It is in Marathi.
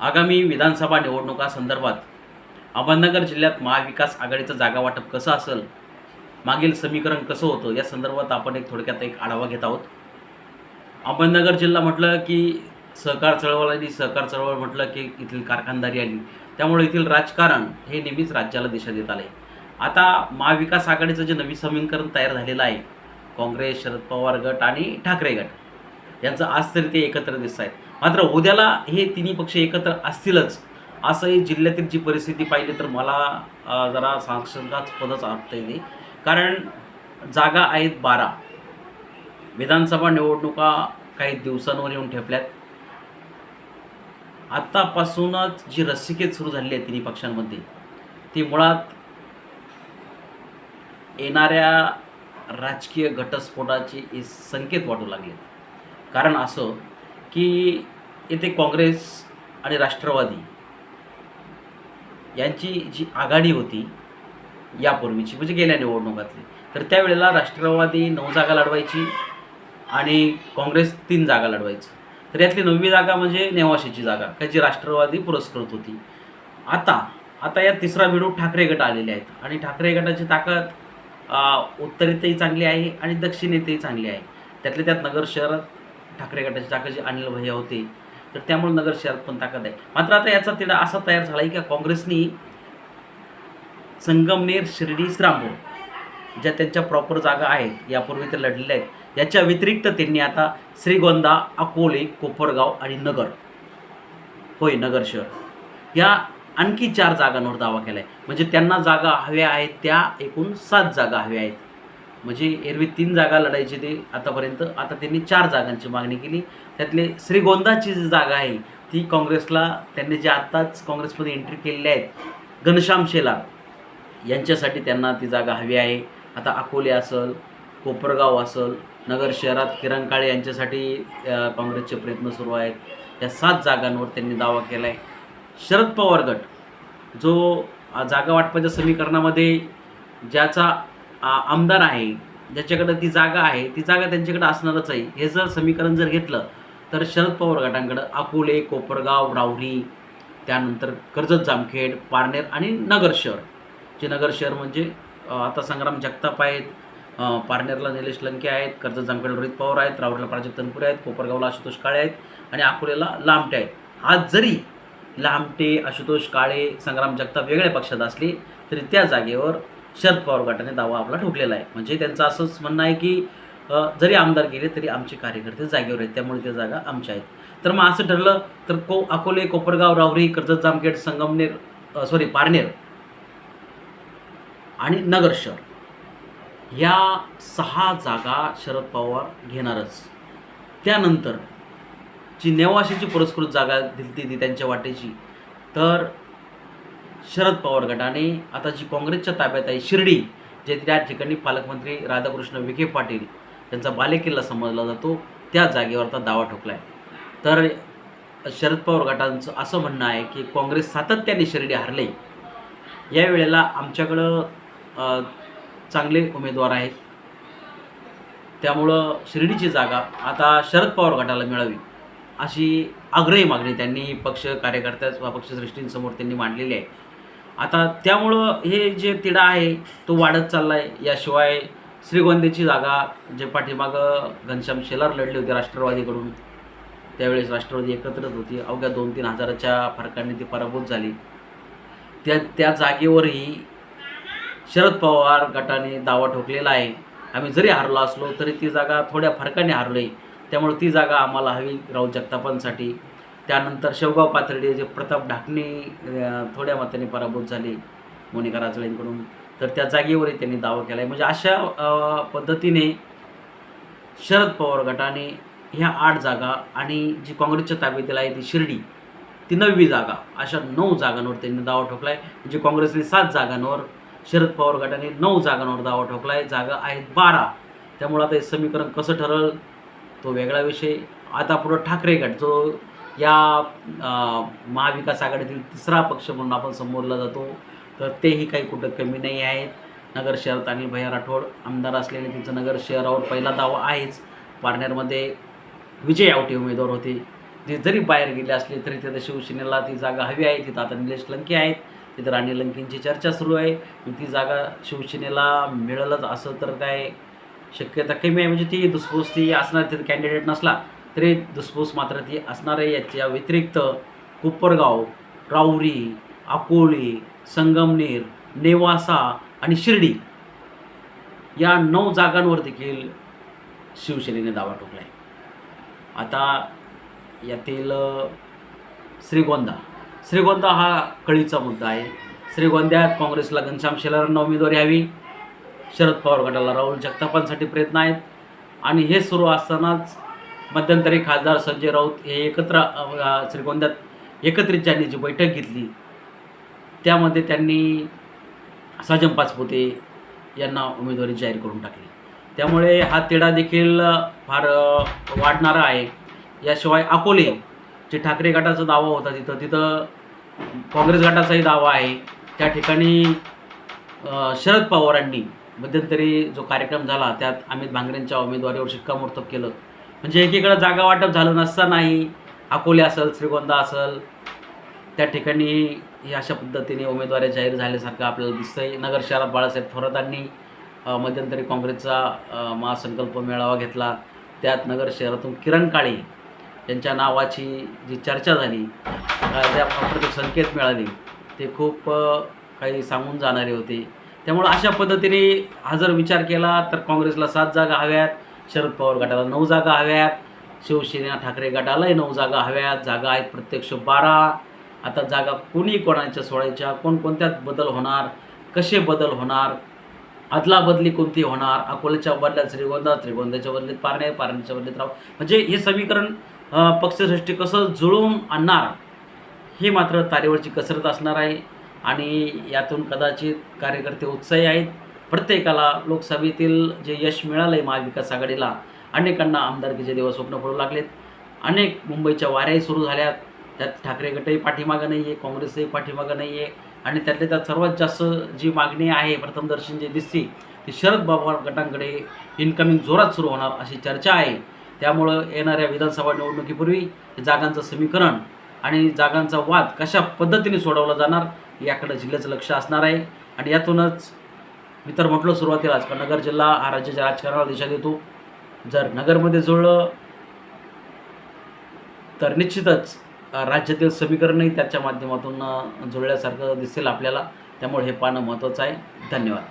आगामी विधानसभा निवडणुकासंदर्भात अहमदनगर जिल्ह्यात महाविकास आघाडीचं जागा वाटप कसं असेल? मागील समीकरण कसं होतं? या संदर्भात आपण एक थोडक्यात एक आढावा घेत आहोत. अहमदनगर जिल्हा म्हटलं की सहकार चळवळ आली सहकार चळवळ म्हटलं की इथली कारखानदारी आली. त्यामुळे येथील राजकारण हे नेहमीच राज्याला दिशा देत आले आता महाविकास आघाडीचं जे नवीन समीकरण तयार झालेलं आहे काँग्रेस शरद पवार गट आणि ठाकरे गट. यांचं आज तरी ते एकत्र दिसत आहेत. मात्र उद्याला हे तिन्ही पक्ष एकत्र असतीलच असंही जिल्ह्यातील जी परिस्थिती पाहिली तर मला जरा साक्षरतास्पदच वाटतं येते कारण जागा आहेत बारा. विधानसभा निवडणुका काही दिवसांवर येऊन ठेपल्यात. आत्तापासूनच जी रस्सिकेत सुरू झालेली आहे तिन्ही पक्षांमध्ये ती मुळात येणाऱ्या राजकीय घटस्फोटाचे संकेत वाटू लागलेत. कारण असं की येथे काँग्रेस आणि राष्ट्रवादी यांची जी आघाडी होती यापूर्वीची म्हणजे गेल्या निवडणुकातली. तर त्यावेळेला राष्ट्रवादी नऊ जागा लढवायची आणि काँग्रेस तीन जागा लढवायची. तर यातली नववी जागा म्हणजे नेवाशीची जागा का जी राष्ट्रवादी पुरस्कृत होती. आता आता या तिसरा मिळून ठाकरे गट आलेले आहेत आणि ठाकरे गटाची ताकद उत्तरेतही चांगली आहे आणि दक्षिणेतही चांगली आहे. त्यातल्या त्यात नगर शहरात ठाकरे गटाची ताकद अनिल भैया होते. तर त्यामुळे नगर शहरात पण ताकद आहे. मात्र आता याचा तिढा असा तयार झाला आहे की काँग्रेसनी संगमनेर शिर्डी श्रामपूर ज्या त्यांच्या प्रॉपर जागा आहेत यापूर्वी ते लढलेल्या आहेत. याच्या व्यतिरिक्त त्यांनी आता श्रीगोंदा अकोले कोपरगाव आणि नगर होय नगर शहर या आणखी चार जागांवर दावा केला आहे म्हणजे त्यांना जागा हव्या आहेत त्या एकूण सात जागा हव्या आहेत. म्हणजे एरवी तीन जागा लढायची ते आतापर्यंत. आता त्यांनी चार जागांची मागणी केली. त्यातले श्रीगोंदाची जी जागा आहे ती काँग्रेसला त्यांनी जे आत्ताच काँग्रेसमध्ये एंट्री केलेली आहेत घनश्याम शेलार यांच्यासाठी त्यांना ती जागा हवी आहे. आता अकोले असल कोपरगाव असल नगर शहरात किरण काळे यांच्यासाठी काँग्रेसचे प्रयत्न सुरू आहेत. या सात जागांवर त्यांनी दावा केला आहे शरद पवार गट जो जागा वाटपाच्या समीकरणामध्ये ज्याचा आमदार आहे ज्याच्याकडं ती जागा आहे ती जागा त्यांच्याकडे असणारच आहे. हे जर समीकरण जर घेतलं तर शरद पवार गटांकडं अकोले कोपरगाव रावरी त्यानंतर कर्जत जामखेड पारनेर आणि नगर शहर. जे नगर शहर म्हणजे आता संग्राम जगताप आहेत पारनेरला निलेश लंके आहेत कर्जत जामखेड रोहित पवार आहेत रावरीला प्राजक्त तनपुरे आहेत कोपरगावला आशुतोष काळे आहेत आणि अकोलेला लामटे आहेत. आज जरी लामटे आशुतोष काळे संग्राम जगताप वेगळ्या पक्षात असले तरी त्या जागेवर शरद पवार गटाने दावा आपला ठोकलेला आहे. म्हणजे त्यांचं असंच म्हणणं आहे की जरी आमदार गेले तरी आमचे कार्यकर्ते जागेवर आहेत. त्यामुळे त्या जागा आमच्या आहेत. तर मग असं ठरलं तर को अकोले कोपरगाव रावरी कर्जत जामखेड संगमनेर सॉरी पारनेर आणि नगर शहर. या सहा जागा शरद पवार घेणारच. त्यानंतर जी नेवाशीची पुरस्कृत जागा दिली ती त्यांच्या वाटेची तर शरद पवार गटाने आता जी काँग्रेसच्या ताब्यात आहे शिर्डी जे त्या ठिकाणी पालकमंत्री राधाकृष्ण विखे पाटील यांचा बालेकिल्ला समजला जातो त्या जागेवर आता दावा ठोकला आहे तर शरद पवार गटांचं असं म्हणणं आहे की काँग्रेस सातत्याने शिर्डी हरले. या वेळेला आमच्याकडं चांगले उमेदवार आहेत. त्यामुळं शिर्डीची जागा आता शरद पवार गटाला मिळावी अशी आग्रही मागणी त्यांनी पक्ष कार्यकर्त्या पक्षश्रेष्ठींसमोर त्यांनी मांडलेली आहे. आता त्यामुळं हे जे तिढा आहे तो वाढत चालला आहे याशिवाय श्रीगोंदेची जागा जे पाठीमागं घनश्याम शेलार लढले होते राष्ट्रवादीकडून त्यावेळेस राष्ट्रवादी एकत्रच होती. अवघ्या दोन तीन हजाराच्या फरकाने ती पराभूत झाली. त्या त्या जागेवरही शरद पवार गटाने दावा ठोकलेला आहे. आम्ही जरी हारलो असलो तरी ती जागा थोड्या फरकाने हारलो. आहे त्यामुळे ती जागा आम्हाला हवी राहुल जगतापांसाठी. त्यानंतर शेवगाव पाथर्डी जे प्रताप ढाकणे थोड्या मताने पराभूत झाले मोनिका राजळेंकडून तर त्या जागेवरही त्यांनी दावा केला आहे म्हणजे अशा पद्धतीने शरद पवार गटाने ह्या आठ जागा आणि जी काँग्रेसच्या ताब्यातील आहे ती शिर्डी ती नववी जागा अशा नऊ जागांवर त्यांनी दावा ठोकला आहे म्हणजे काँग्रेसने सात जागांवर शरद पवार गटाने नऊ जागांवर दावा ठोकला आहे जागा आहेत बारा. त्यामुळं आता हे समीकरण कसं ठरल तो वेगळा विषय. आता पुढं ठाकरे गट जो या महाविकास आघाडीतील तिसरा पक्ष म्हणून आपण समोरला जातो. तर तेही काही कुठं कमी नाही आहेत. नगर शहरात अनिल भैया राठोड आमदार असलेले त्यांचं नगर शहरावर पहिला दावा आहेच. पारनेरमध्ये विजय आवटे उमेदवार होते. जे जरी बाहेर गेले असले तरी तिथं शिवसेनेला ती जागा हवी आहे. तिथं आता निलेश लंके आहेत. तिथं राणी लंकेंची चर्चा सुरू आहे. ती जागा शिवसेनेला मिळेलच असं तर काय शक्यता कमी आहे? म्हणजे ती दुसपूस ती असणार तिथं कॅन्डिडेट नसला त्रे धुसफूस मात्र ती असणार आहे. याच्या व्यतिरिक्त कोपरगाव राऊरी अकोली संगमनेर नेवासा आणि शिर्डी या नऊ जागांवर देखील शिवसेनेने दावा ठोकला आहे आता यातील श्रीगोंदा. श्रीगोंदा हा कळीचा मुद्दा आहे. श्रीगोंद्यात काँग्रेसला घनश्याम शेलारांना उमेदवारी हवी. शरद पवार गटाला राहुल जगतापांसाठी प्रयत्न आहेत. आणि हे सुरू असतानाच मध्यंतरी खासदार संजय राऊत हे एकत्र श्रीगोंद्यात एकत्रित ज्यांनी जी बैठक घेतली त्यामध्ये त्यांनी साजम पाचपुते यांना उमेदवारी जाहीर करून टाकली. त्यामुळे हा तिढा देखील फार वाढणारा आहे. याशिवाय अकोले जे ठाकरे गटाचा दावा होता तिथं तिथं काँग्रेस गटाचाही दावा आहे. त्या ठिकाणी शरद पवारांनी मध्यंतरी जो कार्यक्रम झाला त्यात अमित भांगरेंच्या उमेदवारीवर शिक्कामोर्तब केलं. म्हणजे एकीकडं जागा वाटप झालं नसतानाही अकोले असेल श्रीगोंदा असेल त्या ठिकाणी ही अशा पद्धतीने उमेदवारी जाहीर झाल्यासारखं आपल्याला दिसतंय. नगर शहरात बाळासाहेब थोरातांनी मध्यंतरी काँग्रेसचा महासंकल्प मेळावा घेतला. त्यात नगर शहरातून किरण काळे यांच्या नावाची जी चर्चा झाली त्या प्रत्येक संकेत मिळाले. ते खूप काही सांगून जाणारे होते. त्यामुळं अशा पद्धतीने हा जर विचार केला तर काँग्रेसला सात जागा हव्यात. शरद पवार गटाला नऊ जागा हव्यात. शिवसेना ठाकरे गटालाही नऊ जागा हव्यात. जागा आहेत प्रत्यक्ष बारा. आता जागा कोणी कोणाच्या सोडायच्या? कोणकोणत्यात बदल होणार? कसे बदल होणार? अदलाबदली कोणती होणार? अकोल्याच्या बदल्यात श्रीगोंदा श्रीगोंद्याच्या बदलीत पारणे पारण्याच्या बदलीत राव म्हणजे हे समीकरण पक्षसृष्टी कसं जुळवून आणणार? हे मात्र तारेवरची कसरत असणार आहे. आणि यातून कदाचित कार्यकर्ते उत्साही आहेत. प्रत्येकाला लोकसभेतील जे यश मिळालं आहे महाविकास आघाडीला अनेकांना आमदारकीचे दिवस स्वप्न पडू लागलेत. अनेक मुंबईच्या वाऱ्याही सुरू झाल्यात. त्यात ठाकरे गटही पाठीमागं नाही आहे काँग्रेसही पाठीमागं नाही आहे आणि त्यातल्या त्यात सर्वात जास्त जी मागणी आहे प्रथमदर्शन जी दिसते ती शरद बाबा गटांकडे इन्कमिंग जोरात सुरू होणार अशी चर्चा आहे. त्यामुळं येणाऱ्या विधानसभा निवडणुकीपूर्वी जागांचं समीकरण आणि जागांचा वाद कशा पद्धतीने सोडवला जाणार याकडे जिल्ह्याचं लक्ष असणार आहे. आणि यातूनच मी तर म्हटलं सुरुवातीलाच का नगर जिल्हा हा राज्याच्या राजकारणाला दिशा देतो. जर नगरमध्ये जुळलं तर निश्चितच राज्यातील समीकरणही त्याच्या माध्यमातून जुळल्यासारखं दिसेल आपल्याला. त्यामुळे हे पाहणं महत्त्वाचं आहे. धन्यवाद.